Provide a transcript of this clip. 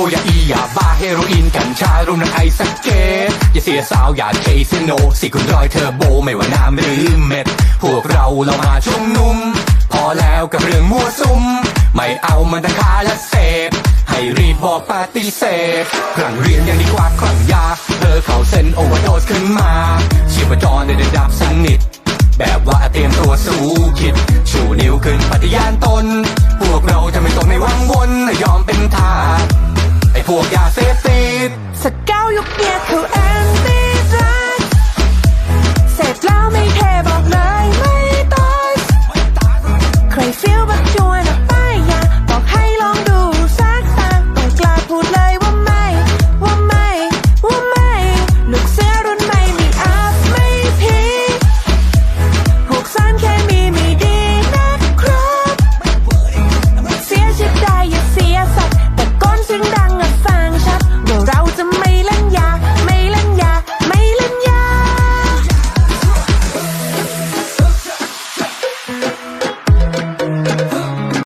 วกยาอียาบ้าเฮโรอีนกัญชารวมทั้งไอสเกตอย่าเสียสาวอย่าเคยเโนสี่คุณรอยเธอโบไม่ว่าน้ำหรือเม็ด พวกเราเรามาชุมนุม พอแล้วกับเรื่องมั่วซุม ไม่เอามันทั้งคาและเสพให้รีบบอกปฏิเสธครั้งเรียนยังดีกว่าครั้งยาเธอเขาเซนโอเวอร์โดสขึ้นมาชีพจรในระดับสนิทแบบว่าเตรียมตัวสู้คิดชูนิ้วขึ้นปฏิญาณตน พวกยาเสพติดสเกลยุคเนี้ยคือแอน